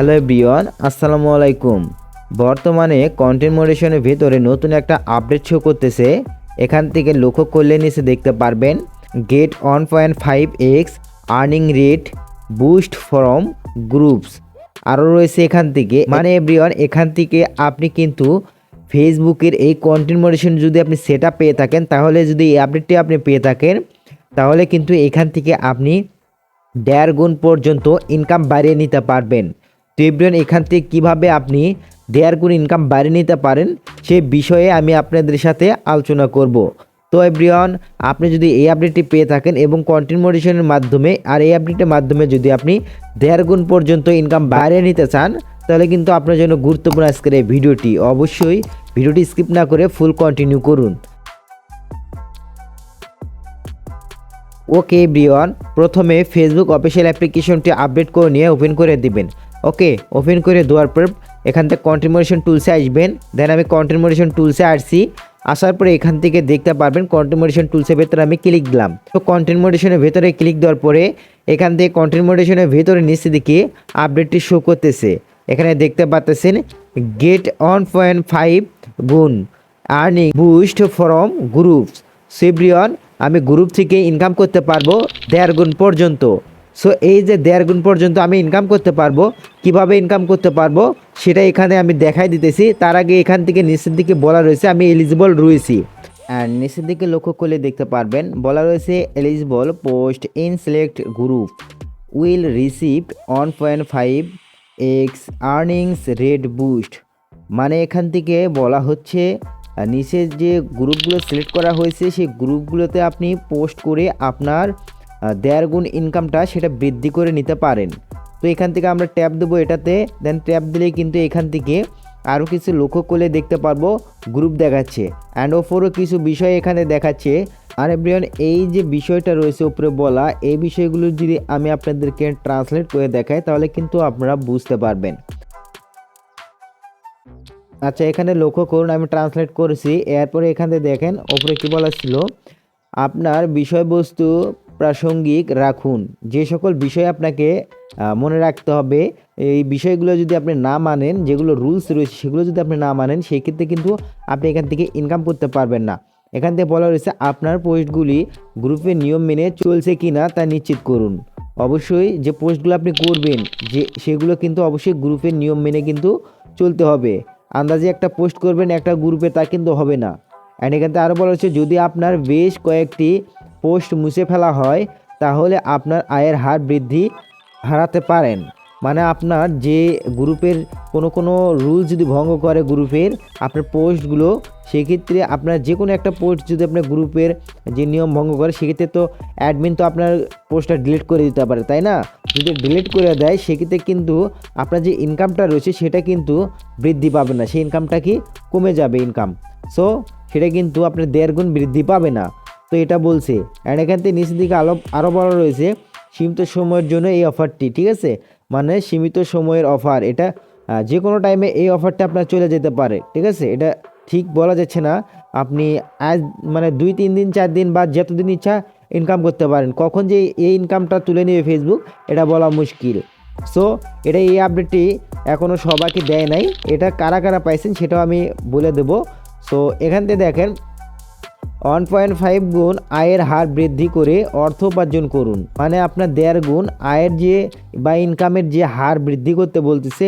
Hello everyone আসসালামু আলাইকুম। বর্তমানে কন্টেন্ট মডারেশনের ভেতরে নতুন একটা আপডেট শো করতেছে। এখান থেকে লক্ষ্য করলে নিচে দেখতে পারবেন get one point five X earning rate boost from groups আরও রয়েছে এখান থেকে। মানে এভরিওয়ান এখান থেকে আপনি কিন্তু ফেসবুকের এই কন্টেন্ট মডারেশন যদি আপনি সেট পেয়ে থাকেন, তাহলে যদি এই আপডেটটি আপনি পেয়ে থাকেন, তাহলে কিন্তু এখান থেকে আপনি দেড় গুণ পর্যন্ত ইনকাম বাড়িয়ে নিতে পারবেন। তো এখান থেকে কীভাবে আপনি দেয়ার গুণ ইনকাম বাড়িয়ে নিতে পারেন সেই বিষয়ে আমি আপনাদের সাথে আলোচনা করব। তো এভরিওয়ান আপনি যদি এই আপডেটটি পেয়ে থাকেন এবং কন্টেন্ট মডিশনের মাধ্যমে আর এই আপডেটের মাধ্যমে যদি আপনি দেড় গুণ পর্যন্ত ইনকাম বাড়িয়ে নিতে চান, তাহলে কিন্তু আপনার জন্য গুরুত্বপূর্ণ আজকের এই ভিডিওটি। অবশ্যই ভিডিওটি স্কিপ না করে ফুল কন্টিনিউ করুন। ওকে ব্রিয়ন প্রথমে ফেসবুক অফিসিয়াল অ্যাপ্লিকেশনটি আপডেট করে নিয়ে ওপেন করে দিবেন। ওকে, ওপেন করে দেওয়ার পর এখান থেকে কন্টিনিউশন টুলসে আসবেন। দেন আমি কন্টিনিউশন টুলসে আসছি। আসার পরে এখান থেকে দেখতে পারবেন কন্টিনিউশন টুলসের ভেতরে আমি ক্লিক দিলাম। তো কন্টিনিউশনের ভেতরে ক্লিক দেওয়ার পরে এখান থেকে কন্টিনিউশনের ভেতরে নিচে দিকে আপডেটটি শো করতেছে। এখানে দেখতে পাচ্ছেন গেট ওয়ান পয়েন্ট ফাইভ গুণ আর্নিং বুস্ট ফ্রম গ্রুপস সেব্রিয়ন আমি গ্রুপ থেকে ইনকাম করতে পারব দেড় গুণ পর্যন্ত। সো এই যে দেড় গুণ পর্যন্ত আমি ইনকাম করতে পারব, কীভাবে ইনকাম করতে পারব, সেটা এখানে আমি দেখাই দিতেছি। তার আগে এখান থেকে নিচের দিকে বলা রয়েছে, আমি এলিজিবল রয়েছি। অ্যান্ড নিচের দিকে লক্ষ্য করলে দেখতে পারবেন, বলা রয়েছে eligible post in select group will receive one point five X earnings rate boost মানে এখান থেকে বলা হচ্ছে, নিচের যে গ্রুপগুলো সিলেক্ট করা হয়েছে, সেই গ্রুপগুলোতে আপনি পোস্ট করে আপনার দেড় গুণ ইনকামটা সেটা বৃদ্ধি করে নিতে পারেন। তো এখান থেকে আমরা ট্যাপ দেবো এটাতে দেন ট্যাপ দিলেই কিন্তু এখান থেকে আরও কিছু লক্ষ্য করলে দেখতে পারব গ্রুপ দেখাচ্ছে। অ্যান্ড ওপরও কিছু বিষয় এখানে দেখাচ্ছে। আর এভরিওয়ান এই যে বিষয়টা রয়েছে উপরে বলা, এই বিষয়গুলো যদি আমি আপনাদেরকে ট্রান্সলেট করে দেখাই, তাহলে কিন্তু আপনারা বুঝতে পারবেন। আচ্ছা এখানে লক্ষ্য করুন, আমি ট্রান্সলেট করেছি। এরপরে এখানে দেখেন, ওপরে কি বলা ছিল? আপনার বিষয়বস্তু প্রাসঙ্গিক রাখুন। যে সকল বিষয় আপনাকে মনে রাখতে হবে, এই বিষয়গুলো যদি আপনি না মানেন, যেগুলো রুলস রয়েছে, সেগুলো যদি আপনি না মানেন সেই ক্ষেত্রে কিন্তু আপনি এখান থেকে ইনকাম করতে পারবেন না। এখান থেকে বলা রয়েছে আপনার পোস্টগুলি গ্রুপের নিয়ম মেনে চলছে কি না তা নিশ্চিত করুন। অবশ্যই যে পোস্টগুলো আপনি করবেন, যে, সেগুলো কিন্তু অবশ্যই গ্রুপের নিয়ম মেনে কিন্তু চলতে হবে। আন্দাজে একটা পোস্ট করবেন একটা গ্রুপে তা কিন্তু হবে না। অ্যান্ড এখান থেকে আরও বলা হচ্ছে যদি আপনার বেশ কয়েকটি পোস্ট মুছে ফেলা হয়, তাহলে আপনার আয়ের হার বৃদ্ধি হারাতে পারেন। মানে আপনার যে গ্রুপের কোনো কোনো রুল যদি ভঙ্গ করে গ্রুপের, আপনার পোস্টগুলো, সেক্ষেত্রে আপনার যে কোনো একটা পোস্ট যদি আপনার গ্রুপের যে নিয়ম ভঙ্গ করে, সেক্ষেত্রে তো অ্যাডমিন তো আপনার পোস্টটা ডিলিট করে দিতে পারে, তাই না? যদি ডিলিট করে দেয়, সেক্ষেত্রে কিন্তু আপনার যে ইনকামটা রয়েছে, সেটা কিন্তু বৃদ্ধি পাবে না। সেই ইনকামটা কি? কমে যাবে ইনকাম সো সেটা কিন্তু আপনার দেড় গুণ বৃদ্ধি পাবে না। তো এটা বলছে। অ্যান্ড এখান থেকে নিচের দিকে আলো আরও বলা রয়েছে, সীমিত সময়ের জন্য এই অফারটি ঠিক আছে? মানে সীমিত সময়ের অফার এটা যে কোনো টাইমে এই অফারটা আপনার চলে যেতে পারে, ঠিক আছে? এটা ঠিক বলা যাচ্ছে না। আপনি আজ মানে দুই, তিন দিন, চার দিন বা যতদিন ইচ্ছা ইনকাম করতে পারেন। কখন যে এই ইনকামটা তুলে নেবে ফেসবুক এটা বলা মুশকিল। সো এটা এই আপডেটটি এখনও সবাইকে দেয় নাই। এটা কারা কারা পাইছেন সেটাও আমি বলে দেবো। সো এখান থেকে দেখেন ওয়ান পয়েন্ট ফাইভ গুণ আয়ের হার বৃদ্ধি করে অর্থ উপার্জন করুন। মানে আপনার দেড় গুণ আয়ের যে বা ইনকামের যে হার বৃদ্ধি করতে বলতেছে,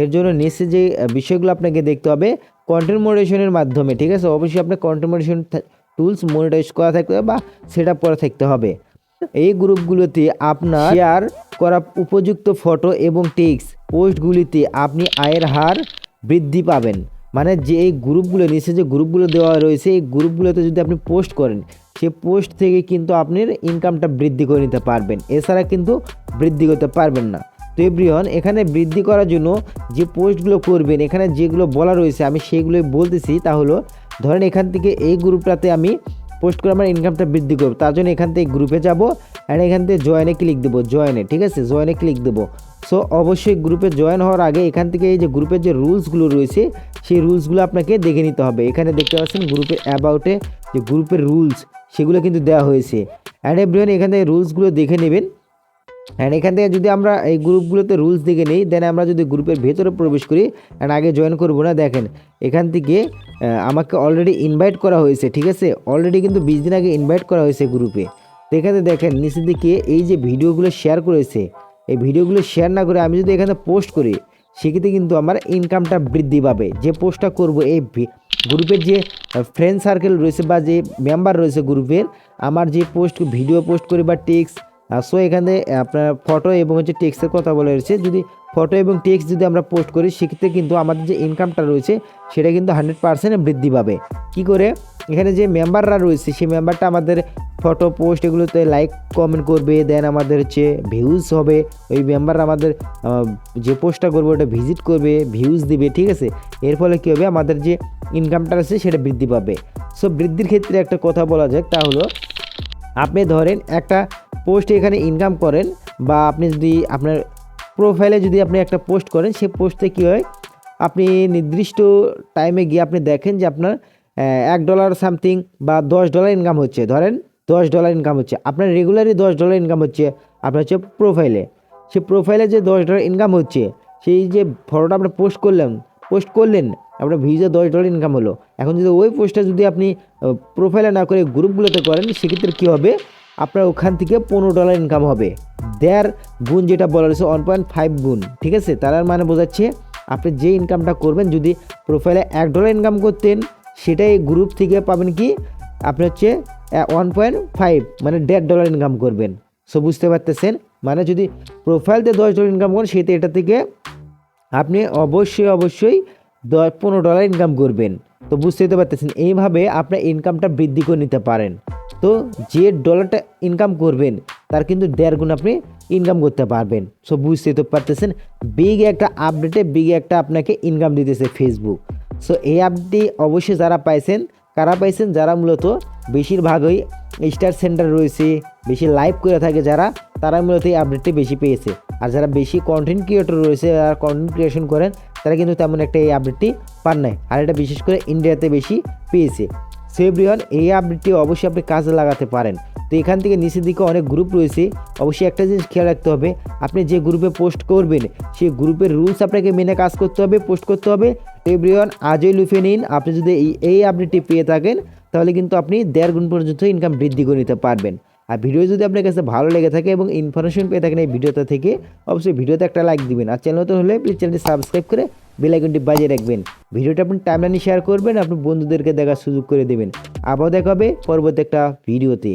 এর জন্য নিচে যে বিষয়গুলো আপনাকে দেখতে হবে কন্টেন্ট মনিটেশনের মাধ্যমে, ঠিক আছে? অবশ্যই আপনার কন্টেন্ট মনিটেশন টুলস মনিটাইজ করা থাকতে হবে বা সেট আপ করা থাকতে হবে। এই গ্রুপগুলোতে আপনার শেয়ার করা উপযুক্ত ফটো এবং টেক্স পোস্টগুলিতে আপনি আয়ের হার বৃদ্ধি পাবেন। মানে যে এই গ্রুপগুলো নিচে যে গ্রুপগুলো দেওয়া রয়েছে, এই গ্রুপগুলোতে যদি আপনি পোস্ট করেন, সে পোস্ট থেকে কিন্তু আপনার ইনকামটা বৃদ্ধি করে নিতে পারবেন। এছাড়া কিন্তু বৃদ্ধি করতে পারবেন না। তো এভরিওয়ান, এখানে বৃদ্ধি করার জন্য যে পোস্টগুলো করবেন, এখানে যেগুলো বলা রয়েছে, আমি সেগুলোই বলতেছি। তা হলো, ধরেন এখান থেকে এই গ্রুপটাতে আমি পোস্ট করে আমার ইনকামটা বৃদ্ধি করব। তার জন্য এখান থেকে গ্রুপে যাব অ্যান্ড এখান থেকে জয়েনে ক্লিক দেবো জয়েনে ঠিক আছে? জয়েনে ক্লিক দেবো। সো অবশ্যই গ্রুপে জয়েন হওয়ার আগে এখান থেকে এই যে গ্রুপের যে রুলসগুলো রয়েছে, সেই রুলসগুলো আপনাকে দেখে নিতে হবে। এখানে দেখতে পাচ্ছেন গ্রুপের অ্যাবাউটে যে গ্রুপের রুলস সেগুলো কিন্তু দেওয়া হয়েছে। অ্যান্ড এভরিওয়ান এখান থেকে রুলসগুলো দেখে নেবেন। অ্যান্ড এখান থেকে যদি আমরা এই গ্রুপগুলোতে রুলস দেখে নিই দেন আমরা যদি গ্রুপের ভেতরে প্রবেশ করি অ্যান্ড আগে জয়েন করব না, দেখেন, এখান থেকে আমাকে অলরেডি ইনভাইট করা হয়েছে, ঠিক আছে? অলরেডি কিন্তু বিশ দিন আগে ইনভাইট করা হয়েছে গ্রুপে তো এখানে দেখেন, নিচের দিকে এই যে ভিডিওগুলো শেয়ার করেছে, এই ভিডিওগুলো শেয়ার না করে আমি যদি এখানে পোস্ট করি, সেক্ষেত্রে কিন্তু আমার ইনকামটা বৃদ্ধি পাবে। যে পোস্টটা করব, এই গ্রুপের যে ফ্রেন্ড সার্কেল রয়েছে বা যে মেম্বার রয়েছে গ্রুপের আমার যে পোস্ট ভিডিও পোস্ট করি বা টেক্সট সো এখানে আপনার ফটো এবং হচ্ছে টেক্সের কথা বলে রয়েছে যদি ফটো এবং টেক্সট যদি আমরা পোস্ট করি, সেক্ষেত্রে কিন্তু আমাদের যে ইনকামটা রয়েছে, সেটা কিন্তু হান্ড্রেড পার্সেন্ট বৃদ্ধি পাবে। কি করে? এখানে যে মেম্বাররা রয়েছে, সেই মেম্বারটা আমাদের ফটো পোস্ট এগুলোতে লাইক কমেন্ট করবে দেন আমাদের হচ্ছে ভিউজ হবে। ওই মেম্বার আমাদের যে পোস্টটা করবে, ওটা ভিজিট করবে ভিউজ দিবে, ঠিক আছে? এর ফলে কী হবে? আমাদের যে ইনকামটা আছে, সেটা বৃদ্ধি পাবে। সো বৃদ্ধির ক্ষেত্রে একটা কথা বলা যাক, তা হলো আপনি ধরেন একটা পোস্ট এখানে ইনকাম করেন বা আপনি যদি আপনার প্রোফাইলে যদি আপনি একটা পোস্ট করেন সেই পোস্টে কী হয়? আপনি নির্দিষ্ট টাইমে গিয়ে আপনি দেখেন যে আপনার এক ডলার সামথিং বা দশ ডলার ইনকাম হচ্ছে। ধরেন দশ ডলার ইনকাম হচ্ছে। আপনার রেগুলারই দশ ডলার ইনকাম হচ্ছে আপনার হচ্ছে প্রোফাইলে সেই প্রোফাইলে যে দশ ডলার ইনকাম হচ্ছে, সেই যে ফটোটা আপনি পোস্ট করলেন পোস্ট করলেন আপনার ভিউজে দশ ডলার ইনকাম হলো। এখন যদি ওই পোস্টটা যদি আপনি প্রোফাইলে না করে গ্রুপগুলোতে করেন, সেক্ষেত্রে কী হবে? আপনার ওখান থেকে পনেরো ডলার ইনকাম হবে। দেড় গুণ যেটা বলা রয়েছে ওয়ান পয়েন্ট ফাইভ গুণ। ঠিক আছে? তার মানে বোঝাচ্ছে, আপনি যে ইনকামটা করবেন, যদি প্রোফাইলে এক ডলার ইনকাম করতেন, সেটাই গ্রুপ থেকে পাবেন কি? আপনি হচ্ছে ওয়ান পয়েন্ট ফাইভ মানে দেড় ডলার ইনকাম করবেন। সো বুঝতে পারতেছেন? মানে যদি প্রোফাইল দিয়ে দশ ডলার ইনকাম করেন, সেটা, এটা থেকে আপনি অবশ্যই অবশ্যই পনেরো ডলার ইনকাম করবেন। তো বুঝতেই তো পারতেছেন, এইভাবে আপনার ইনকামটা বৃদ্ধি করে নিতে পারেন। তো যে ডলারটা ইনকাম করবেন, তার কিন্তু দেড় গুণ আপনি ইনকাম করতে পারবেন। সো বুঝতেই তো পারতেছেন বিগ একটা আপডেটে বিগ একটা আপনাকে ইনকাম দিতেছে ফেসবুক সো এই আপডেটটি অবশ্যই যারা পাইছেন কারা পাইছেন? যারা মূলত বেশিরভাগই স্টার সেন্টার রয়েছে, বেশি লাইভ করে থাকে যারা, তারা মূলত এই আপডেটটি বেশি পেয়েছে। আর যারা বেশি কন্টেন্ট ক্রিয়েটর রয়েছে, যারা কন্টেন্ট ক্রিয়েশন করেন, তারা কিন্তু তেমন একটা এই আপডেটটি পান নাই। আর এটা বিশেষ করে ইন্ডিয়াতে বেশি পেয়েছে। সো এভরিওয়ান, এই আপডেটটি অবশ্যই আপনি কাজে লাগাতে পারেন। তো এখান থেকে নিচের দিকে অনেক গ্রুপ রয়েছে। অবশ্যই একটা জিনিস খেয়াল রাখতে হবে, আপনি যে গ্রুপে পোস্ট করবেন, সেই গ্রুপের রুলস আপনাকে মেনে কাজ করতে হবে পোস্ট করতে হবে। এভরিওয়ান, আজই লুফে নিন। আপনি যদি এই আপডেটটি পেয়ে থাকেন, তাহলে কিন্তু আপনি দেড় গুণ পর্যন্ত ইনকাম বৃদ্ধি করে নিতে পারবেন। আর ভিডিও যদি আপনার কাছে ভালো লেগে থাকে এবং ইনফরমেশন পেয়ে থাকেন এই ভিডিওটা থেকে, অবশ্যই ভিডিওতে একটা লাইক দিবেন। আর চ্যানেল তো হলে প্লিজ চ্যানেলটি সাবস্ক্রাইব করে বেল আইকনটি বাজিয়ে রাখবেন। ভিডিওটা আপনি টাইমলাইনে শেয়ার করবেন আপনার বন্ধুদেরকে দেখার সুযোগ করে দেবেন। আবার দেখা হবে পরবর্তী একটা ভিডিওতে